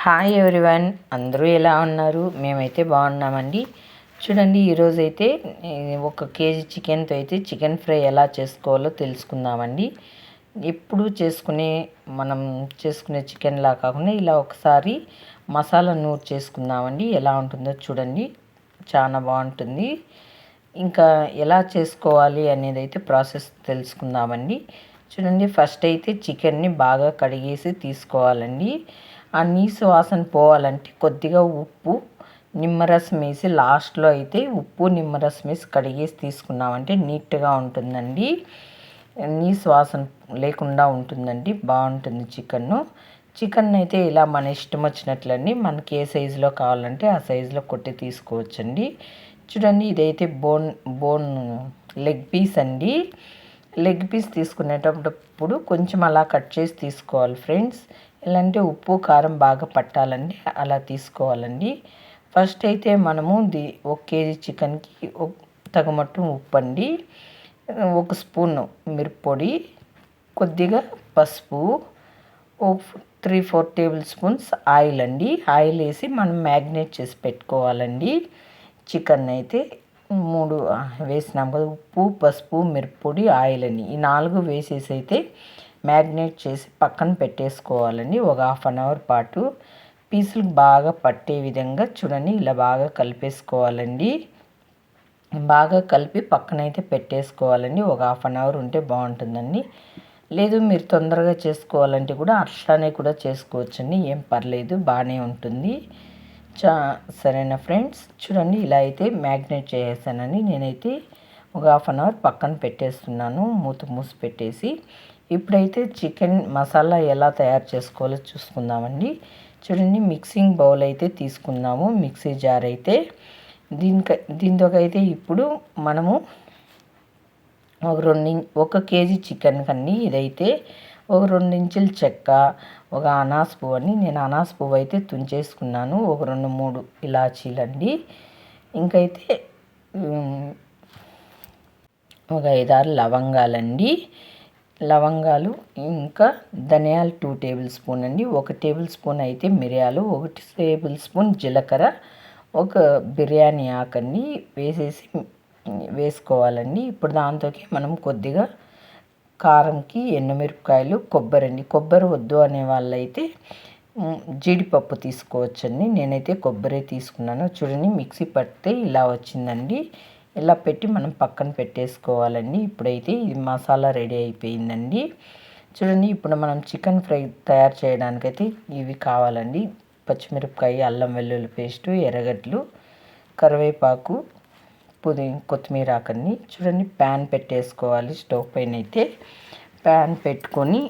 Hi everyone అందరూ ఎలా ఉన్నారు? మేమైతే బాగున్నామండి. చూడండి ఈరోజు అయితే ఒక కేజీ చికెన్తో అయితే చికెన్ ఫ్రై ఎలా చేసుకోవాలో తెలుసుకుందామండి. ఎప్పుడు చేసుకునే మనం చేసుకునే చికెన్లా కాకుండా ఇలా ఒకసారి మసాలా నూరు చేసుకుందామండి. ఎలా ఉంటుందో చూడండి. చాలా బాగుంటుంది. ఇంకా ఎలా చేసుకోవాలి అనేది అయితే ప్రాసెస్ తెలుసుకుందామండి. చూడండి ఫస్ట్ అయితే చికెన్ని బాగా కడిగేసి తీసుకోవాలండి. ఆ నీసు వాసన పోవాలంటే కొద్దిగా ఉప్పు నిమ్మరసం వేసి లాస్ట్లో అయితే ఉప్పు నిమ్మరసం వేసి కడిగేసి తీసుకున్నామంటే నీట్గా ఉంటుందండి. నీసు వాసన లేకుండా ఉంటుందండి. బాగుంటుంది చికెన్ను. చికెన్ అయితే ఇలా మన ఇష్టం వచ్చినట్లండి. మనకి ఏ సైజులో కావాలంటే ఆ సైజులో కొట్టి తీసుకోవచ్చండి. చూడండి ఇదైతే బోన్ బోన్ లెగ్ పీస్ అండి. లెగ్ పీస్ తీసుకునేటప్పుడు కొంచెం అలా కట్ చేసి తీసుకోవాలి ఫ్రెండ్స్ ఇలాంటి ఉప్పు కారం బాగా పట్టాలండి. అలా తీసుకోవాలండి. ఫస్ట్ అయితే మనము ది ఒక కేజీ చికెన్కి తగమట్టు ఉప్పు అండి ఒక స్పూన్ మిరప్పొడి కొద్దిగా పసుపు ఒక three four table spoons oil అండి. ఆయిల్ వేసి మనం మ్యాగ్నేట్ చేసి పెట్టుకోవాలండి. చికెన్ అయితే మూడు వేసినాం కదా. ఉప్పు పసుపు మిరప్పొడి ఆయిల్ అని ఈ నాలుగు వేసేసి అయితే మ్యారినేట్ చేసి పక్కన పెట్టేసుకోవాలండి. ఒక హాఫ్ అన్ అవర్ పాటు పీసులు బాగా పట్టే విధంగా చూడండి ఇలా బాగా కలిపేసుకోవాలండి. బాగా కలిపి పక్కనైతే పెట్టేసుకోవాలండి. ఒక హాఫ్ అన్ అవర్ ఉంటే బాగుంటుందండి. లేదు మీరు తొందరగా చేసుకోవాలంటే కూడా అట్లానే కూడా చేసుకోవచ్చండి. ఏం పర్లేదు బాగానే ఉంటుంది. చా సరేనా ఫ్రెండ్స్? చూడండి ఇలా అయితే మ్యాగ్నేట్ చేసేసానని నేనైతే ఒక హాఫ్ అన్ అవర్ పక్కన పెట్టేస్తున్నాను మూత మూసి పెట్టేసి. ఇప్పుడైతే చికెన్ మసాలా ఎలా తయారు చేసుకోవాలో చూసుకుందామండి. చూడండి మిక్సింగ్ బౌల్ అయితే తీసుకుందాము మిక్సీ జార్ అయితే. దీనికి దీంతోకైతే ఇప్పుడు మనము ఒక రెండు ఒక కేజీ చికెన్ కన్నీ ఇదైతే ఒక రెండు ఇంచుల చెక్క ఒక అనాస్ పువ్వు అని నేను అనాస్ పువ్వు అయితే తుంచేసుకున్నాను. ఒక రెండు మూడు ఇలాచీలండి. ఇంకైతే ఒక ఐదారు లవంగాలండి. లవంగాలు ఇంకా ధనియాలు టూ టేబుల్ స్పూన్ అండి. ఒక టేబుల్ స్పూన్ అయితే మిరియాలు ఒకటి టేబుల్ స్పూన్ జీలకర్ర ఒక బిర్యానీ ఆకండి వేసేసి వేసుకోవాలండి. ఇప్పుడు దాంతోకి మనం కొద్దిగా కారంకి ఎండుమిరపకాయలు కొబ్బరి అండి కొబ్బరి వద్దు అనే వాళ్ళైతే జీడిపప్పు తీసుకోవచ్చండి. నేనైతే కొబ్బరి తీసుకున్నాను. చూడండి మిక్సీ పడితే ఇలా వచ్చిందండి. ఇలా పెట్టి మనం పక్కన పెట్టేసుకోవాలండి. ఇప్పుడైతే ఇది మసాలా రెడీ అయిపోయిందండి. చూడండి ఇప్పుడు మనం చికెన్ ఫ్రై తయారు చేయడానికైతే ఇవి కావాలండి. పచ్చిమిరపకాయ అల్లం వెల్లుల్లి పేస్టు ఎర్రగడ్డలు కరివేపాకు పుదీ కొత్తిమీర ఆకండి చూడండి ప్యాన్ పెట్టేసుకోవాలి స్టవ్ పైన అయితే. ప్యాన్ పెట్టుకొని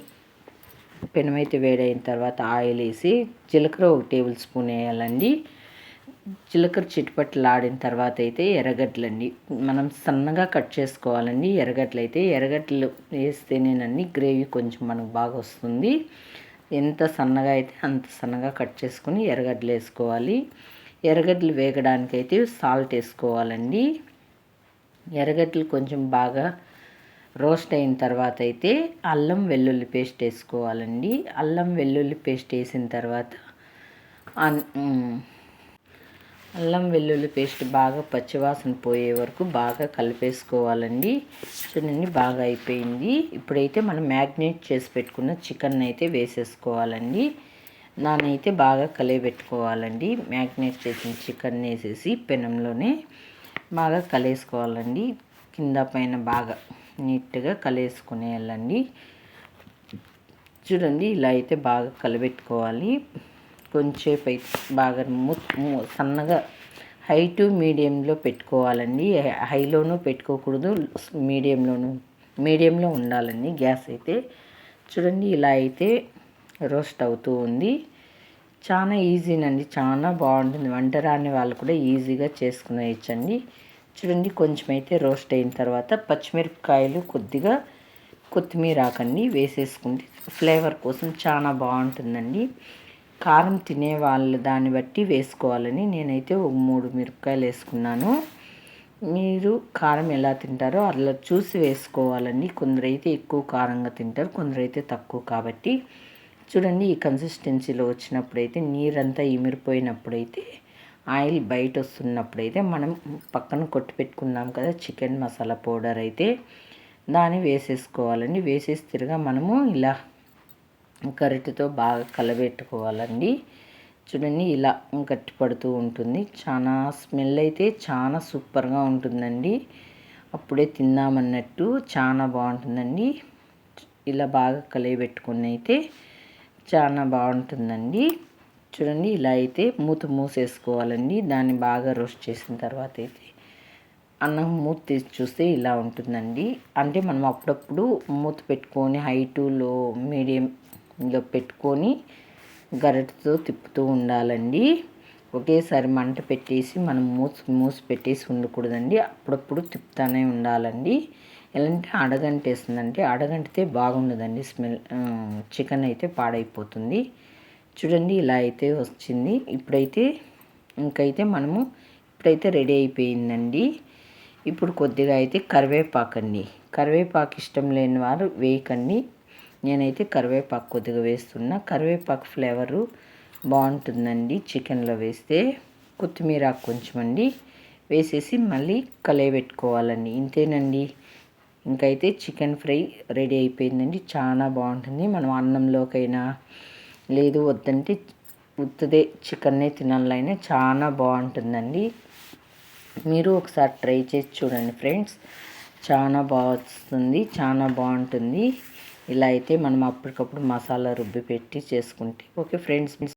పెనమైతే వేడైన తర్వాత ఆయిల్ వేసి జీలకర్ర ఒక టేబుల్ స్పూన్ వేయాలండి. జీలకర్ర చిటిపట్లు ఆడిన తర్వాత అయితే ఎర్రగడ్డలండి. మనం సన్నగా కట్ చేసుకోవాలండి. ఎర్రగడ్డలు అయితే ఎర్రగడ్డలు వేస్తేనేనండి గ్రేవీ కొంచెం మనకు బాగా వస్తుంది. ఎంత సన్నగా అయితే అంత సన్నగా కట్ చేసుకొని ఎర్రగడ్డలు వేసుకోవాలి. ఎర్రగడ్డలు వేగడానికి అయితే సాల్ట్ వేసుకోవాలండి. ఎర్రగడ్డలు కొంచెం బాగా రోస్ట్ అయిన తర్వాత అయితే అల్లం వెల్లుల్లి పేస్ట్ వేసుకోవాలండి. అల్లం వెల్లుల్లి పేస్ట్ వేసిన తర్వాత అల్లం వెల్లుల్లి పేస్ట్ బాగా పచ్చివాసన పోయే వరకు బాగా కలిపేసుకోవాలండి. చూడండి బాగా అయిపోయింది. ఇప్పుడైతే మనం మ్యాగ్నేట్ చేసి పెట్టుకున్న చికెన్ అయితే వేసేసుకోవాలండి. దానైతే బాగా కలిపెట్టుకోవాలండి మ్యాగ్నేట్ చేసిన చికెన్ వేసేసి పెనంలోనే బాగా కలేసుకోవాలండి కింద పైన బాగా నీట్గా కలేసుకునేయాలండి చూడండి ఇలా అయితే బాగా కలబెట్టుకోవాలి కొంచెంసేపు అయితే బాగా సన్నగా హై టు మీడియంలో పెట్టుకోవాలండి. హైలోనూ పెట్టుకోకూడదు మీడియంలోనూ మీడియంలో ఉండాలండి గ్యాస్ అయితే. చూడండి ఇలా అయితే రోస్ట్ అవుతూ ఉంది. చాలా ఈజీనండి చాలా బాగుంటుంది. వంట రాని వాళ్ళు కూడా ఈజీగా చేసుకునేయచ్చండి చూడండి కొంచెం అయితే రోస్ట్ అయిన తర్వాత పచ్చిమిరపకాయలు కొద్దిగా కొత్తిమీర ఆకండి వేసేసుకుంటే ఫ్లేవర్ కోసం చాలా బాగుంటుందండి. కారం తినే వాళ్ళు దాన్ని బట్టి వేసుకోవాలని నేనైతే ఒక మూడు మిరపకాయలు వేసుకున్నాను. మీరు కారం ఎలా తింటారో అలా చూసి వేసుకోవాలండి. కొందరైతే ఎక్కువ కారంగా తింటారు కొందరైతే తక్కువ కాబట్టి. చూడండి ఈ కన్సిస్టెన్సీలో వచ్చినప్పుడైతే నీరంతా ఇమిరిపోయినప్పుడైతే ఆయిల్ బయట వస్తున్నప్పుడైతే మనం పక్కన కొట్టి పెట్టుకున్నాం కదా చికెన్ మసాలా పౌడర్ అయితే దాన్ని వేసేసుకోవాలండి. వేసేసి తిరగా మనము ఇలా గరిటెతో బాగా కలబెట్టుకోవాలండి. చూడండి ఇలా గట్టి పడుతూ ఉంటుంది. చాలా స్మెల్ అయితే చాలా సూపర్గా ఉంటుందండి. అప్పుడే తిందామన్నట్టు చాలా బాగుంటుందండి. ఇలా బాగా కలయబెట్టుకుని అయితే చాలా బాగుంటుందండి. చూడండి ఇలా అయితే మూత మూసేసుకోవాలండి. దాన్ని బాగా రోస్ట్ చేసిన తర్వాత అయితే అన్నం మూత తీసి చూస్తే ఇలా ఉంటుందండి. అంటే మనం అప్పుడప్పుడు మూత పెట్టుకొని హై టు లో మీడియంలో పెట్టుకొని గరిటతో తిప్పుతూ ఉండాలండి. ఒకేసారి మంట పెట్టేసి మనం మూసి మూసి పెట్టేసి ఉండకూడదండి. అప్పుడప్పుడు తిప్పుతానే ఉండాలండి. ఎలాంటి అడగంటేస్తుందంటే అడగంటితే బాగుండదండి స్మెల్. చికెన్ అయితే పాడైపోతుంది. చూడండి ఇలా అయితే వచ్చింది. ఇప్పుడైతే ఇంకైతే మనము ఇప్పుడైతే రెడీ అయిపోయిందండి. ఇప్పుడు కొద్దిగా అయితే కరివేపాకండి. కరివేపాకు ఇష్టం లేని వారు వేయకండి. నేనైతే కరివేపాకు కొద్దిగా వేస్తున్నా. కరివేపాకు ఫ్లేవరు బాగుంటుందండి చికెన్లో వేస్తే. కొత్తిమీర కొంచెం అండి వేసేసి మళ్ళీ కలయబెట్టుకోవాలండి. ఇంతేనండి. ఇంకైతే చికెన్ ఫ్రై రెడీ అయిపోయిందండి. చాలా బాగుంటుంది. మనం అన్నంలోకైనా లేదు వద్దంటే ఉత్తదే చికెన్నే తినాలైనా చాలా బాగుంటుందండి. మీరు ఒకసారి ట్రై చేసి చూడండి ఫ్రెండ్స్. చాలా బాగా వస్తుంది. చాలా బాగుంటుంది. ఇలా అయితే మనం అప్పటికప్పుడు మసాలా రుబ్బి పెట్టి చేసుకుంటే. Okay friends.